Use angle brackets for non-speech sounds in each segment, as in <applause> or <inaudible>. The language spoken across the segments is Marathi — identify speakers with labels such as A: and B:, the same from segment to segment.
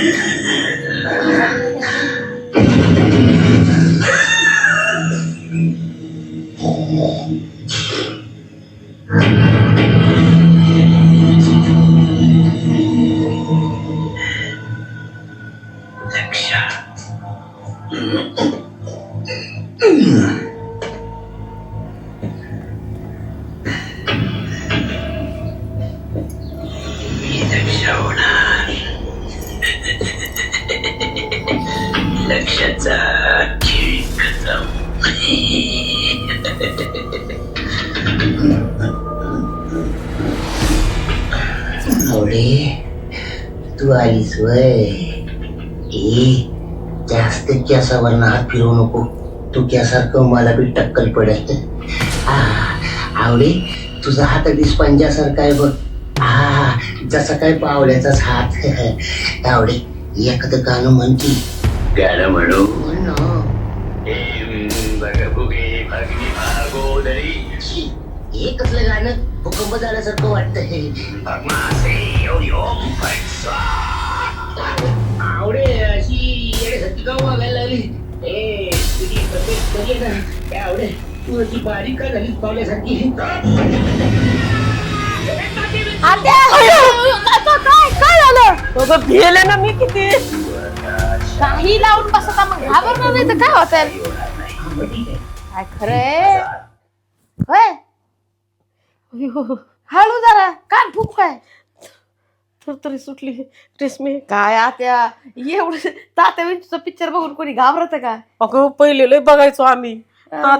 A: Thank <laughs> you. तू आलीस वय ए जास्त केसावर हात फिरवू नको तू केसारखं मला बी टक्कल पडत आ, आवडे तुझा हात अगदी स्पंजासारखा आहे बघ हा जसा काय पावल्याचाच हात आवडे एखादं गाणं म्हणती गाणं म्हणू हे कसलं गाणं भूकंप झाल्यासारखं वाटतंय आवडे अशी येण्यासाठी का वागायला लागली. ए तुझी तब्येत बरी आहे ना काय आवडे तू अशी बारीक का झालीस पावल्यासारखी.
B: आत्या काय काय काय झालं?
C: भिले ना मी किती?
B: काही लावून बसता मग घाबरणार नाही तर काय होत काय खरंय होय. हळू जरा कान फुक काय
C: तर तरी सुटली रेशमी काय आत्या
B: एवढं तात्या विंचूचा पिक्चर बघून कोणी घाबरत का?
C: अगं पहिले लय बघायचो आम्ही.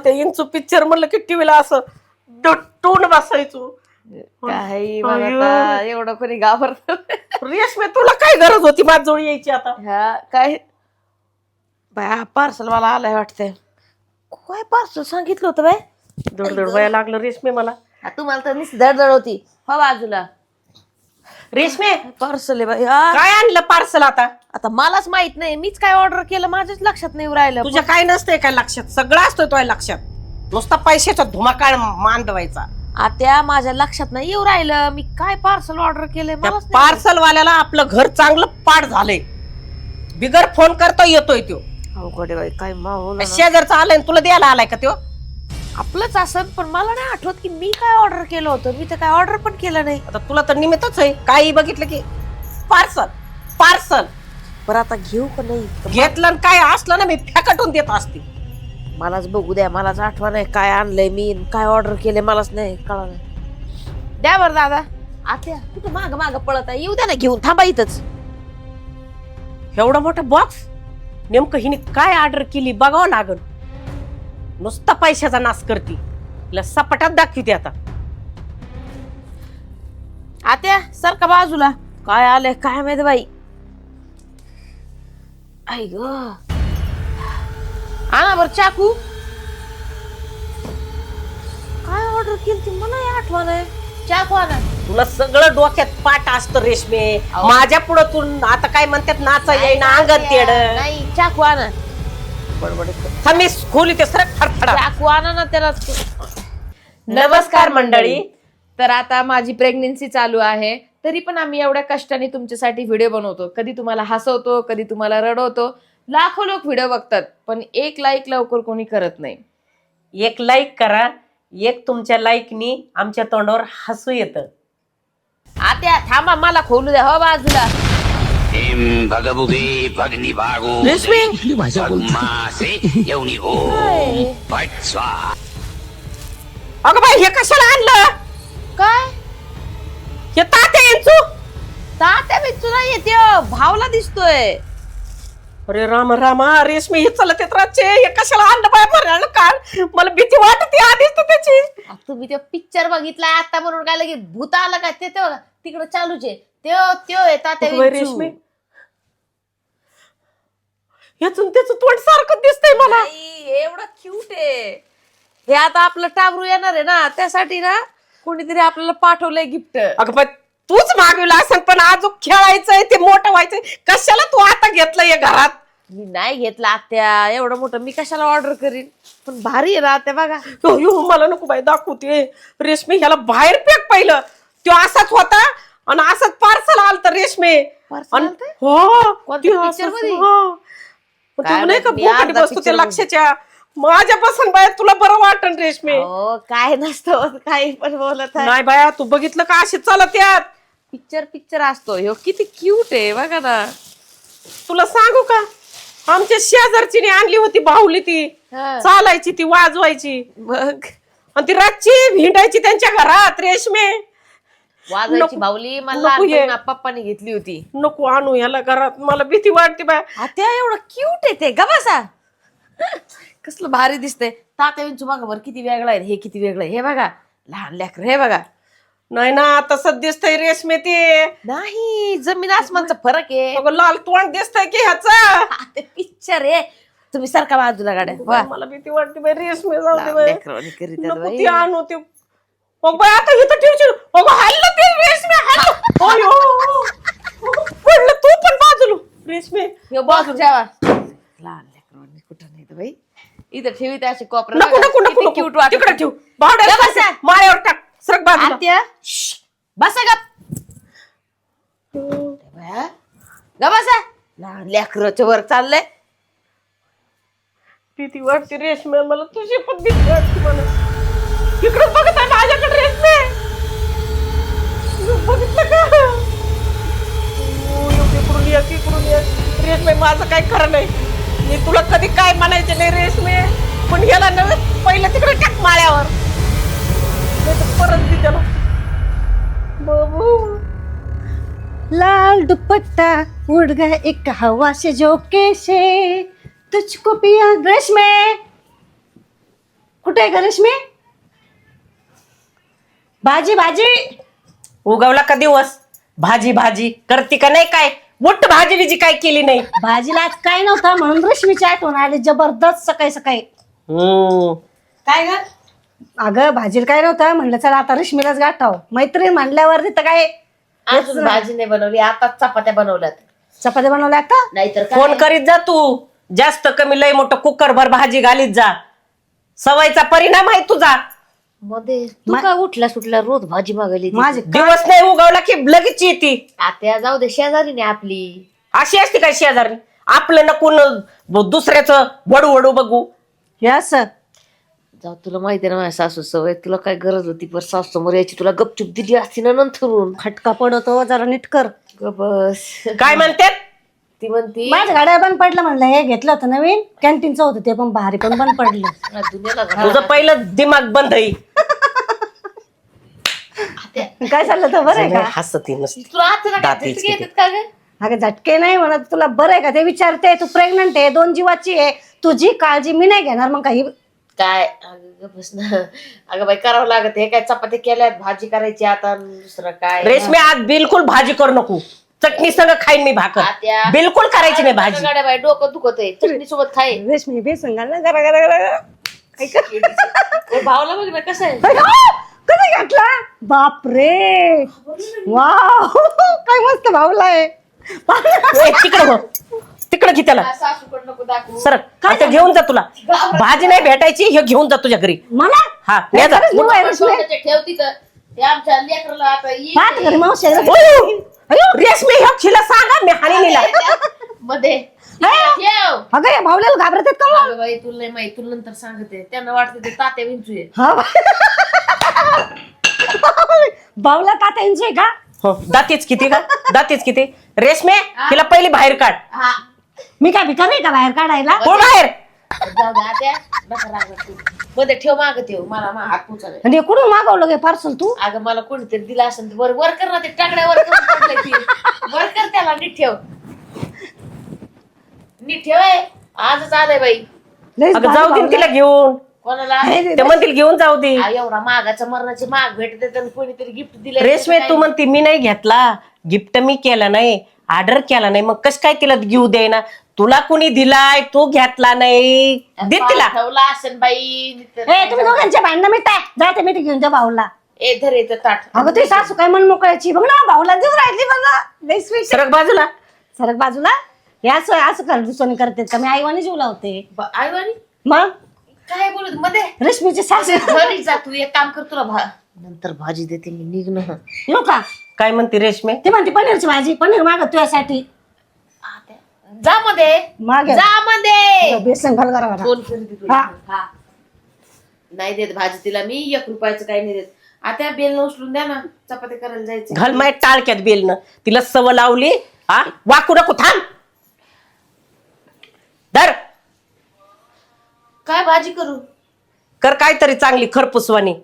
C: ते इंचू पिक्चर म्हणलं की टीव्हीला असं दटून बसायचो.
B: काही. आता एवढं कोणी घाबरत.
C: रेशमी तुला काय गरज होती माझजवळ यायची आता?
B: ह्या काय? बाया पार्सल मला आलाय वाटतंय. काय पार्सल सांगितलं होतं बाय
C: दड दड वया लागलं रेशमी मला.
B: तुम्हाला तर नुसती धडधड होती. हो बाजूला.
C: रेशमी.
B: पार्सल बाई. हा.
C: काय आणलं पार्सल आता?
B: आता मलाच माहीत नाही. मीच काय ऑर्डर केलं माझ्याच लक्षात नाही राहिलं.
C: तुझ्या काय नसतंय काय लक्षात? सगळं असतोय तुझ्या लक्षात. नुसता पैशाचा धुमाकाळ मांडवायचा.
B: आता माझ्या लक्षात नाही येऊ राहिलं. मी काय पार्सल ऑर्डर केलंय
C: त्या
B: मलाच नाही
C: पार्सल वाल्याला आपलं घर चांगलं पाठ झालंय. बिगर फोन करता येतोय तो
B: माहीत. अवघड आहे बाई काय मावलं ना.
C: शेजारचा आलाय आणि तुला द्यायला आलाय का तो
B: आपलंच असं पण मला नाही आठवत की मी काय ऑर्डर केलं होतं. मी तर काय ऑर्डर पण केलं नाही.
C: आता तुला तर निमित्तच आहे. काही बघितलं की पार्सल पार्सल
B: बरं आता घेऊ का नाही?
C: घेतलं आणि काय असलं ना मी फॅकटून देत असते.
B: मलाच बघू द्या मलाच आठवण आहे काय आणलंय मी आणि काय ऑर्डर केलंय मलाच नाही कळलं नाही. द्या बरं दादा. आत्या कुठं माग माग पळत आहे? येऊ द्या ना घेऊन थांबा इथंच.
C: एवढा मोठा बॉक्स नेमकं हिने काय ऑर्डर केली बघावं लागल नुसता पैशाचा नाश करते. तिला सपाटात दाखवते आता.
B: आत्या सर का बाजूला? काय आलंय काय माहीत बाई? आई ग. आणा बर चाकू. काय ऑर्डर केली ती मला आठवण आहे. चाकू आणा.
C: तुला सगळं डोक्यात पाठ असतं रेशमे. माझ्या पुढं तू आता काय म्हणतात नाचा येईना अंगण तेड
B: नाही चाकू आणा.
C: मी खोली ते सरक फडफडा.
B: चाकू आणा ना त्याला
C: नमस्कार मंडळी.
B: तर आता माझी प्रेग्नेन्सी चालू आहे. तरी पण आम्ही एवढ्या कष्टाने तुमच्यासाठी व्हिडिओ बनवतो. कधी तुम्हाला हसवतो कधी तुम्हाला रडवतो. लाखो लोक व्हिडिओ बघतात पण एक लाईक लवकर कोणी करत नाही.
C: एक लाईक करा एक तुमच्या लाईकनी आमच्या तोंडावर हसू येतं.
B: आत्या थांबा मला खोलू द्या. हो बाजूला.
A: भगबुगे भगनी भागो
C: रेशमी
A: मासे येऊनी ओ पट स्वाहा
C: अगं बाई हे कशाला आणलं
B: काय
C: हे तात्या यांचू
B: तात्या बिच्चू नाही येते हो, भावला दिसतोय
C: अरे राम रामा रेशमी हे चलत येत रातचे हे कशाला आणलं बाय मरायला काल मला भीती वाटते आधीच तर त्याची
B: तुम्ही ते पिक्चर बघितलाय आता म्हणून काय लगेच भूत आलं काय ते ते बघा तिकडं चालूच आहे त्यो त्यो
C: बाई,
B: बिच्चू.
C: रेशमी. ह्यातून त्याचं तोंड सारखं दिसतंय मला.
B: नाही, एवढं क्यूट आहे. हे आता आपलं टाबरू येणार आहे ना त्यासाठी ना कोणीतरी आपल्याला पाठवलंय गिफ्ट
C: अगं पण तूच मागविला असेल पण अजून खेळायचंय ते मोठं व्हायचंय. कशाला तू आता घेतलंय घरात?
B: मी नाही घेतला आत्या. एवढं मोठं मी कशाला ऑर्डर करीन? पण भारी आहे ना आत्या बघा.
C: अयो मला नको बाई दाखवते रेशमी ह्याला बाहेर फेक पाहिलं. तो असाच होता
D: आणि असंच पार्सल आलं तर रेशमे आणि-? हो
B: कोणत्या
D: ती
B: picture
D: असंच-
B: मध्ये?
D: हो. मग
B: काय
D: तू नाही का
B: माहिती, मी
D: बोकाटी
B: अर्धा
D: बसतो
B: picture
D: त्या
B: बघितला.
D: लक्षाच्या? माझ्यापासून बाय तुला बरं वाटन रेशमे.
B: हो काय नसतं काही पण बोलत आहे.
D: नाही बाया तू बघितलं का असे चालत यात?
B: पिक्चर पिक्चर असतो. ह्यो किती क्यूट आहे बघा ना.
D: तुला सांगू का? आमच्या शेजारचीने आणली होती बाहुली ती.
B: हा.
D: चालायची ती वाजवायची.
B: मग?
D: आणि ती रातची भिंडायची त्यांच्या घरात रेशमे.
B: वाजायची
D: नको-
B: बाहुली मला
D: नको हे.
B: पप्पाने घेतली होती.
D: नको आणू याला घरात मला भीती वाटते बाय.
B: आता एवढं क्यूट आहे ते गबासा कसलं भारी दिसतंय. तात्या विंचू बघा बरं किती वेगळं आहे हे किती वेगळं आहे. हे बघा लहान लेकर हे बघा.
D: नाही ना तसंच दिसतंय रेशमे ते.
B: नाही जमीन आसमानचा फरक आहे.
D: अगं लाल तोंड दिसतंय की ह्याचा?
B: ते पिक्चर आहे. तुम्ही सारखा बाजूला गाड्या वा.
D: मला भीती वाटते बाई रेशमे जाऊ दे बाई. नको. ती आणू ते मग बाई आता इथं ठेवशील अगं हल्लं ते रेशमे हल्लं अयो. पडलं तू पण बाजूला रेशमे.
B: ठेवा लहान कुठं नाही तर बाई? इथं ठेवी त्या अशी कोपरा
D: नको नको नको नको.
B: क्यूट वाटत
D: तिकडे ठेव. बावड्या
B: गप बसा.
D: माळ्यावर टाक. सरक बाजूला.
B: आत्या. बसा गप. ग बसा. लहान लेकराच्या वर चाललंय.
D: भीती वाटते रेशमे. मला तुझी पण भीती वाटते मला. इकडे बघत आहे माझ्याकडे रेशमे बघितलं का? इकडून येस इकडून येस रेस ये. रेशमे माझं काय खरं नाही. मी तुला कधी काय म्हणायचे नाही रेशमे पण याला नव्हे पहिलं तिकडे टाक माळ्यावर. परत दे त्याला. बाबू.
E: लाल दुपट्टा उड़ गए एक हवा से झोंके से तुझको पिया रेशमे कुठे आहे ग रेशमे? भाजी भाजी.
D: उगवला का दिवस? भाजी भाजी. करते का नाही काय? मोठ भाजी बिजी काय केली नाही.
E: भाजीला आज काय नव्हता म्हणून रेशमीची आठवण आली जबरदस्त सकाळी सकाळी.
D: हम्म.
E: काय ग? अगं भाजीला काय नव्हतं? म्हणलं चला आता रेशमीलाच गाठाव. मैत्रीण म्हणल्यावर तिथं काय?
B: अजून भाजी नाही बनवली आता चपात्या बनवल्यात.
E: चपात्या बनवल्या आता?
B: नाहीतर काय?
D: फोन करीत जा तू. जास्त कमी लय मोठं कुकर भर भाजी घालीत जा. सवयचा परिणाम आहे तुझा.
B: मध्ये तू का उठला सुटला रोज भाजी मागायली
E: माझे
D: दिवस नाही उगवला की लगेच येते.
B: आत्या जाऊ दे शेजारीने आपली.
D: अशी असते काय शेजारी? आपलं नको न दुसऱ्याचं वडू वडू बघू.
E: यस
B: जाऊ तुला माहिती आहे ना माझ्या सासू सवय तुला काय गरज होती पर सासू समोर यायची? तुला गपचूप दिली असती ना नंतरून.
E: खटका पडतो जरा नीट कर.
B: ग बस.
D: काय म्हणतात?
B: ती म्हणती
E: माझ्या गाड्या बंद पडलं म्हणलं हे घेतलं होतं नवीन? कॅन्टीनचं होतं ते पण भारी पण बंद पडलं.
B: "या दुनियाला
D: तुझं
B: घरात
D: पहिलं दिमाग बंद आहे.
E: काय चाललं तर बरं आहे का?
D: हसती नसती.
B: तुला आता
D: दात
B: काय
D: इचकी
B: येतात का ग?
E: अगं झटके नाही म्हणत. तुला बरं आहे का? ते विचारते तू प्रेग्नंट आहे दोन जीवाची आहे. तुझी काळजी मी नाही घेणार मग काही.
B: काय? अगं ग बस ना. अगं बाई करावं लागत हे काय चपाती केल्यात भाजी करायची आता दुसरं काय?
D: रेशमी आज बिलकुल भाजी करू नको. चटणी सगळं खाईन मी भाकर. बिलकुल करायची नाही भाजी.
B: गाड्या बाई डोकं दुखत आहे चटणी सोबत खाय.
E: रेशमी बेसन घाल ना जरा जरा जरा <laughs>
B: ओ, भावला बघ ना कसं आहे?
E: कधी घातला? बाप रे वाव. काय मस्त भावला आहे.
D: ए, तिकडं हो. तिकडं घे त्याला.
B: सासूकड नको दाखवू.
D: सर आता घेऊन जा तुला. भाजी नाही भेटायची हे घेऊन जा तुझ्या घरी.
E: मला?
D: हा ने जा.
E: खरंच जीव आहे रेशमी.
B: स्वतःच्या ठेव तिथं ते आमच्या लेकराला आता येईल.
E: पाहत घरी मावशी आहे.
D: अयो, अयो, रेशमी ह्या खिला सांगा मी हानी नेला.
B: मध्ये. ठेव
E: अगं या भावल्याला घाबरत आहेत का मग?
B: अगं बाई तुला नाही माहीत तुला नंतर सांगते. त्यांना वाटतं ते तात्या विंचू <laughs> आहे
E: हा भावला एन्जॉय का?
D: हो दातीच किती का दातीच किती? रेशमे तिला पहिली बाहेर काढ.
B: हा.
E: मी काय भिकारी आहे का बाहेर काढायला?
D: कोण बाहेर?
B: जाऊ दे आत्या. नका रागवत तू. मध्ये ठेव माग ठेव. मला मा हात पोचाले
E: आणि हे कुठून मागवलं गे पार्सल तू?
B: अगं मला कोणीतरी दिला असेल तर वर वर कर ना ते टाकड्या वर करून पडलंय ती वर कर त्याला नीट ठेव. नीट. आजच आलंय बाई.
E: लयच
D: अगं
E: भारी
D: जाऊ दे. तिला घेऊन.
B: कोणाला?
D: ते म्हणतील घेऊन जाऊ दे.
B: आ, एवढा मागाचा मरणाची माग भेटते तर कोणीतरी गिफ्ट दिले
D: रेशमे तू म्हणते मी नाही घेतला. गिफ्ट मी केला नाही. ऑर्डर केला नाही. मग कस काय तिला घेऊ दे ना तुला कुणी दिलाय? तू घेतला नाही. दे तिला.
B: ठेवला असेल बाई.
E: ए तुम्ही दोघांच्या भांडणं मिटाय जाते मी ते घेऊन त्या भाऊला.
B: ए धर येतं ताट.
E: अगं ते सासू काय मन मोकळ्याची बघ ना भाऊला देऊ राहिली लई स्वीट
D: सरक बाजूला.
E: सरक बाजूला? हे असं असं कर दुसरं करते का? मी आईवानी जीव लावते.
B: ब- आई वाणी
E: मग?
B: काय बोलत मध्ये?
E: रेशमीचे सासू.
B: घरी जा तू एक काम कर तुला भा नंतर भाजी देते मी निघणं
E: येऊ का?
D: काय म्हणते रेशमे?
E: ती म्हणते पनीरची भाजी पनीर मागत तुझ्यासाठी.
B: जा मध्ये.
E: मागे.
B: जा मध्ये.
E: बेसन
B: फोन.
E: हा.
B: हा. नाही देत भाजी तिला मी एक रुपयाचं काही नाही देत. आता बेल उचलून द्या ना चपाती करायला जायचं.
D: घाल माय टाळक्यात बेलनं. तिला सव लावली हा? वाकू नको थांब. धर.
B: काय भाजी करू?
D: कर काहीतरी चांगली खरपुसवानी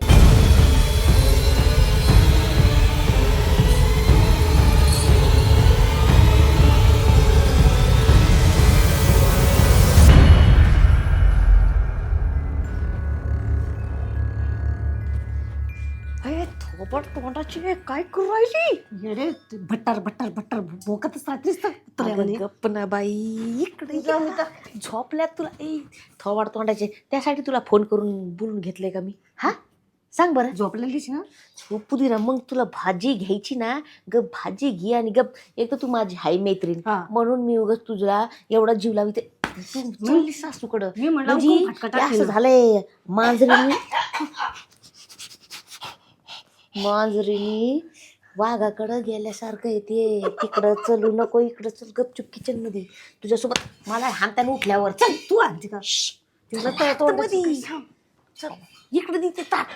E: थोपट तोंडाची काय करू राहिली? येडे भट्टर भट्टर भट्टर भोकतच राहतेस.
B: गप्प ना बाई इकडे
E: तुझं
B: झोपल्यात तुला. ए थोवाड तोंडाचे. त्यासाठी तुला फोन करून बोलून घेतलंय का मी? हा? सांग बरं.
E: झोपलेलीच ना?
B: झोपू दे ना. मग तुला भाजी घ्यायची ना. गप भाजी घे आणि गप एक तर तू माझी हाय मैत्रीण. म्हणून मी उगाच तुझ्या एवढा जीव लाविते. सासूकडं.
E: मी
B: म्हणजे. असं झालंय. मांजरीनी <laughs> मांजरीनी वाघाकडं गेल्यासारखं येते तिकडं चलू नको इकडं चल गपचूप किचनमध्ये. तुझ्यासोबत मला हाताने उठल्यावर. चल
E: तू आणते का तिला तर तोंडाची
B: चल इकडे दे ते ताट.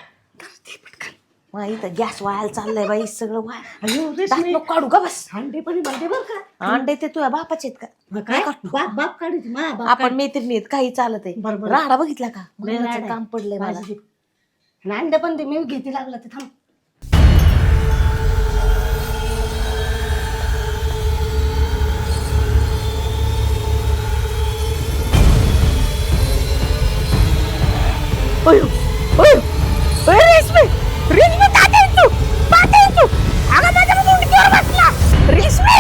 B: मग इथं गॅस वायाला चाललाय बाई सगळं वाया.
E: अयो
B: नको काढू का बस.
E: अंडे पण बनते बर का?
B: अंडे ते तुझ्या बापाचे आहेत का?
E: मग काय? बाप बाप काढी मा बाप
B: आपण मैत्रिणी आहेत काही चालत आहे. राडा बघितला का?
E: लय राड आहे.
B: काम पडलंय मला.
E: आणि अंडे पण ते मी घेते लागलं ते थांब.
D: अयो अयो अय, रेशमे रेशमे तात्या तू तात्या तू अगं माझ्या मुंडकीवर बसला रेशमे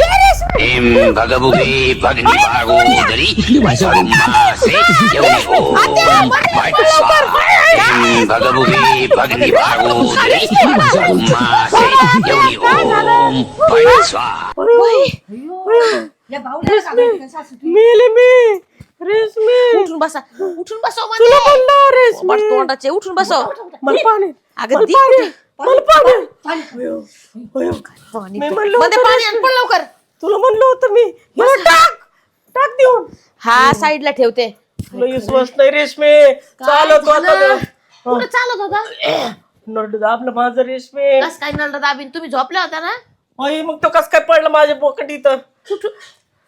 D: ये रेशमे
F: Em vagabundi pagni pagudari Sarumase Yauni Om Paitsa Em vagabundi pagni pagudari Sarumase Yauni Om Paitsa
E: या भाऊला सांगायचं का सासू तू?
D: मेले मी रेशमे
B: उठून बसा. उठून बसव
D: तुला म्हणलं रेशमे
B: मध्ये तोंडाचे उठून बसव
D: मला पाणी.
B: अगं
D: मला
B: दे
D: पाणी. मला पाणी.
E: पाणी.
D: अयो अयो.
B: पाणी
D: मी. म्हणलं
B: मध्ये
D: होतं
B: पाणी आण पण लवकर.
D: तुला म्हणलं होतं मी. याला टाक. टाक देऊन.
B: हा साईडला ठेवते.
D: तुला विश्वास नाही रेशमे चालत होता.
B: कुठं चालत होता? <clears throat>
D: नरड दाबलं माझं रेशमे
B: कस काय नळलं दाबीन? तुम्ही झोपल्या होत्या ना?
D: अय मग तो कस काय पडलं माझ्या पोकट इथं?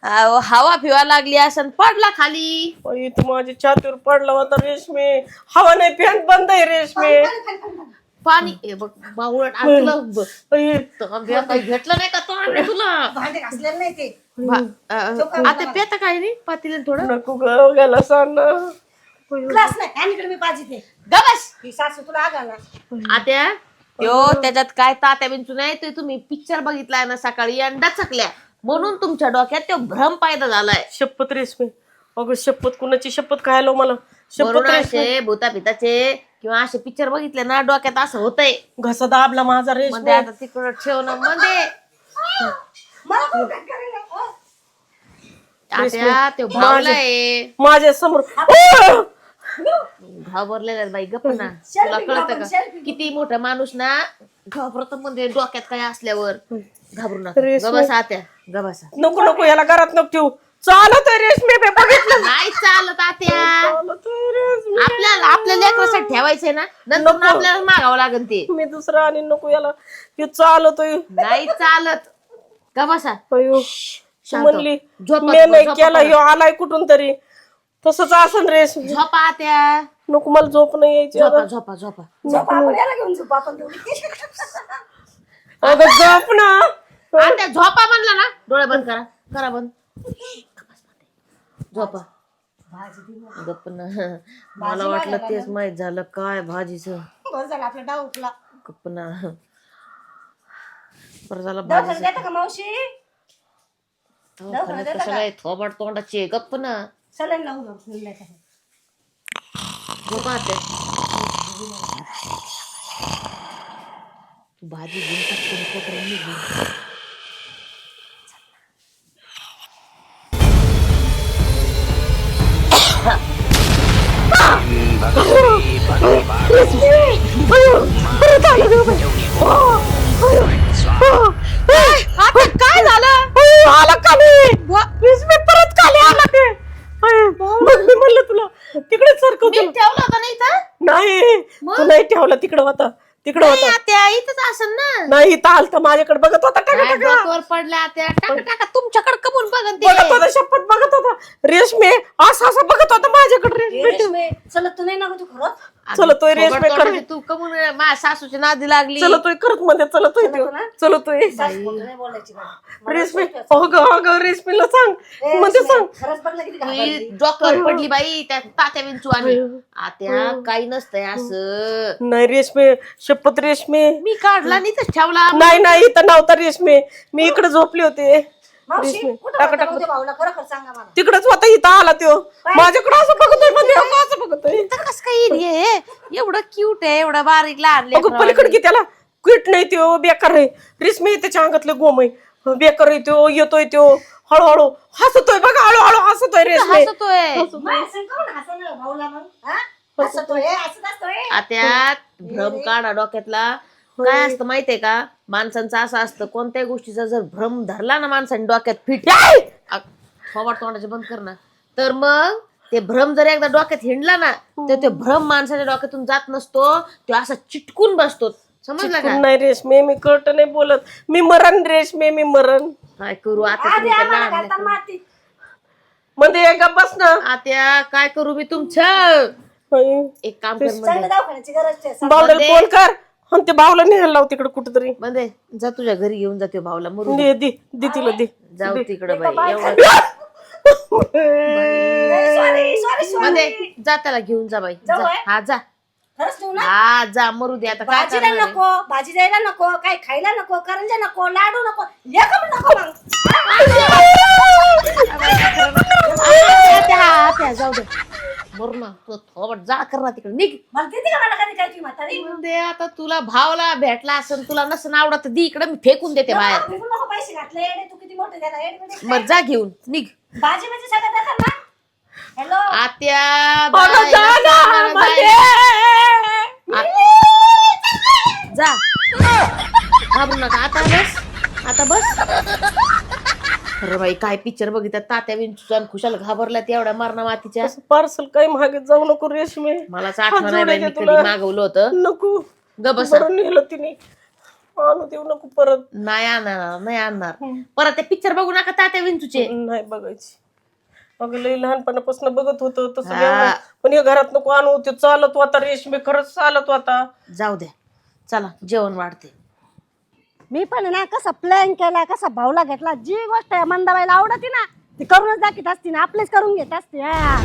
B: अहो, हवा फिवा लागली असं पडला खाली.
D: अय तू माझ्या छातीवर पडला होता रेशमे. हवा नाही फॅन बंद आहे रेशमे.
B: पाणी ए बघ बावळट आज तुला ब-
D: अय,
B: तांब्या काही भेटलं नाही का तांब्या तुला?
E: भांडे घासलेले नाही ते.
B: भा- अं, आता पेता काय नाही पातीला थोडं?
D: नको ग गेला सांग ना.
E: क्लास नाही आणि मी पाहिजे ते
B: गबस!
E: ही सासू तुला आगा ना
B: आता त्यो त्याच्यात काय तात्या बिंचू नाही ते तुम्ही पिक्चर बघितलाय ना सकाळी अंडा चकल्या. म्हणून तुमच्या डोक्यात तो भ्रम पैदा झालाय.
D: शपथ रेशमे. अगं शपथ कुणाची? शपथ खायला मला.
B: म्हणून
D: शपथ रेशमे.
B: असे भूता पिताचे किंवा असे पिक्चर बघितले ना डोक्यात असं होतंय.
D: घसा दाबला माझा
B: मध्ये
D: रेशमे
B: आता तिकडं ठेवणं मध्ये?
E: अ,
B: तो भावलाय.
D: माझ्यासमोर.
B: घाबरलेला आहे बाई गप्प ना. <laughs> तुला कळतं का? किती मोठा माणूस ना घाबरत म्हणजे डोक्यात काय असल्यावर. घाबरू नका.
D: रेशमी.
B: गबसा आत्या. गबसा
D: नको नको याला घरात नको ठेवू. चालत आहे रेशमे मी बघितलं
B: नाही चालत आत्या.
D: चालत आहे रेशमे.
B: आपल्याला आपल्या लेकरासाठी ठेवायचंय ना? नंतर ना आपल्याला मागावं लागेल ते.
D: मी दुसरा आणि नको याला. हे चालतोय
B: नाही चालत.
D: अयो.
B: शांत.
D: म्हणली
B: झोपा,
D: मी नाही
B: झोपा
D: केला. ह्यो आलाय कुठून तरी. तसंच असन रेशमे.
B: झोपा आत्या.
D: नको मला झोप नाही यायची.
B: झोपा
D: आता.
B: झोपा झोपा.
E: झोपा आपण याला घेऊन झोपा आपण दोघी.
D: अगं झोप ना.
B: झोपा म्हणला ना. डोळे बंद करा. करा बंद. झोपा. गप्प ना. <laughs> मला वाटलं तेच माहीत झालं काय भाजीच.
E: झालं आपला डाव उठला.
B: गप्प ना <laughs> बरं झालं
E: दवाखान्यात
B: भाजीच.
E: देता का मावशी?
B: कशाला आहे? थोबाड तोंडाचे गप्प ना.
E: सलाईन लावून जाऊ सलाईन लावून.
B: झोपा आत्या तू भाजी घेऊन.
F: Pagni pagudari Sarumase Yauni Om Paitsa
D: आता काय झालं आला का मी रेशमी परत खाली आला ते अय, मग मी म्हणलं तुला तिकडे सरकव
B: मी ठेवलं होतं नाही तर
D: नाही तू नाही ठेवला तिकडं होता तिकडं
B: नाही,
D: होता
B: आत्या इथंच असन ना
D: नाही इथं आलता माझ्याकडे बघत होता टाका
B: काय
D: टाका.
B: डोक्यावर पडल्या आत्या टाका टाका तुमच्याकडे कमून बघन ते
D: बघत होता शपथ बघत होता. रेशमे असं असं बघत होता माझ्याकडे. रेशमे
E: रेशमे चला तू नाही ना तू खरंच
D: चला तो रेशमे
B: थोबड
D: कर.
B: तोंडाची तू कमून माझ्या सासूची नादी लागली.
D: चला तोय करत मध्ये चला तोय त्यो.
E: ना?
D: चला
E: खोटं नाही बोलायची
D: रेशमीला सांग. मध्ये
E: रेशमे,
D: सांग.
E: खरंच बघ ना किती
B: तुझी
E: घाबरली.
B: डोक्यावर पडली बाई त्या तात्या विंचू आणि. आत्या काही नसतंय असं.
D: नाही रेशमे शपथ रेशमे.
B: मी काढला नाही तर ठेवला.
D: नाही नाही इथं नव्हता रेशमे. मी इकडे झोपले होते.
E: मावशी
D: रेशमे
E: कुठं
D: टाका
E: होता
D: टाका
E: नव्हते भाऊला? खरं खरं सांगा मला.
D: तिकडच होता इथं आला त्यो. माझ्याकडे असं बघतोय अगं असं बघतोय?
B: तर कसं काय येईल हे? एवढं क्यूट आहे एवढं बारीक लहान
D: अगं
B: लेकरं.
D: पलीकडे की त्याला. क्विट नाही त्यो बेकार आहे. रेशमी त्याच्या अंगातलं गोम आहे. बेकार आहे त्यो येतोय त्यो. हळूहळू. हसतोय बघा हळूहळू हसतोय रेशमी.
B: हसतोय.
E: माझ्या संग कोण हसं ना भाऊला मग? हा? हसतोय. हसत असतोय.
B: आत्यात भ्रम काढा डोक्यातला. काय असतं माहितीये का? माणसांचं असं असतं कोणत्याही गोष्टीचा जर भ्रम धरला ना माणसाने डोक्यात फिट फवाड तोंडाचे बंद कर ना. तर मग ते भ्रम जर एकदा डोक्यात हिंडला ना तर ते भ्रम माणसाच्या डोक्यातून जात नसतो तो असा चिटकून बसतो. समजला का?
D: नाही रेशमी मी कळत नाही बोलत. मी मरण रेशमी मी मरण.
B: काय करू आता तुम्ही तर लहान लेकरं.
D: मध्ये एक बस ना.
B: आत्या काय करू मी तुमचं? एक काम कर
D: फोन कर. आणि ते बावला निघायला लाव तिकडे कुठेतरी
B: मध्ये जा तुझ्या घरी घेऊन जाते भाऊला मरू दे.
D: दे तिला दे
B: जाऊ तिकडं बाई एवढं
E: सॉरी सॉरी सॉरी
B: मध्ये जा त्याला घेऊन जा बाई जा.
E: जाऊ आहे?
B: हा जा
E: खरंच ठेवू ना
B: हा जा मरू दे आता काय
E: भाजीला
B: करणार आहे?
E: नको भाजी द्यायला नको काही खायला नको करंजा नको लाडू नको लेखा पण नको मग
B: जाऊ दे मरू ना तू थोबट जा कर ना तिकडे. निघ.
E: मला देते का मला कधी काय ती म्हातारी
B: दे आता तुला भावला भेटला असेल तुला नसन आवडत दी इकडे मी फेकून देते बाहेर.
E: नको पैसे घातले येडे तू किती मोठे येडे.
B: मग जा घेऊन निघ.
E: भाजी भाजी सगळं देतात ना हॅलो
B: आत्या बाई,
D: जा ना,
B: लक्ष्मण,
D: मध्ये.
B: बाई. जा. घाबरू नका आता बस अरे बाई काय पिक्चर बघितलं? तात्या विंचूचा आणि खुशाल घाबरला तेवढ्या मरणा मातीच्या.
D: पार्सल काही मागे जाऊ नको रेशमी
B: मलाच आठवण नाही
D: हात
B: बाई मी
D: जोडायचे
B: कधी
D: तुला.
B: मागवलं होतं.
D: नको.
B: ग बसा.
D: नेलं तिने. आणू देऊ नको परत.
B: नाही आणणार नाही आणणार. परत ते पिक्चर बघू नका तात्या विंचूचे.
D: नाही बघायची. अगं लई लहानपणापासून बघत होतं तसं
B: हा.
D: पण या घरात नको आणू ते चालत होता रेशमी खरंच चालत होता.
B: जाऊ द्या चला जेवण वाढते.
E: मी पण ना कसा प्लॅन केला कसा भावला घेतला जी गोष्ट आहे मंदाबाईला आवडती ना ती करूनच दाखवत असते ना आपलेच करून घेत असते हा.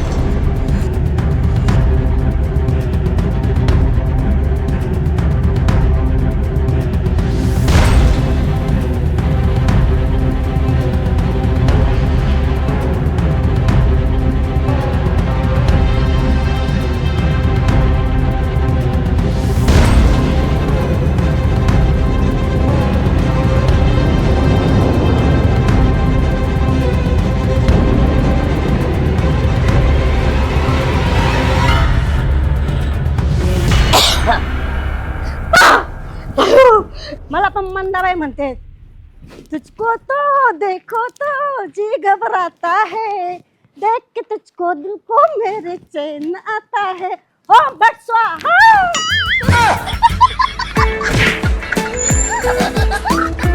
E: मला पण मंदाबाई म्हणते, तुझको तो देखो तो जी घबराता है, देख के तुझको दिल को मेरे चैन आता है। हो बट स्वाहा! <laughs>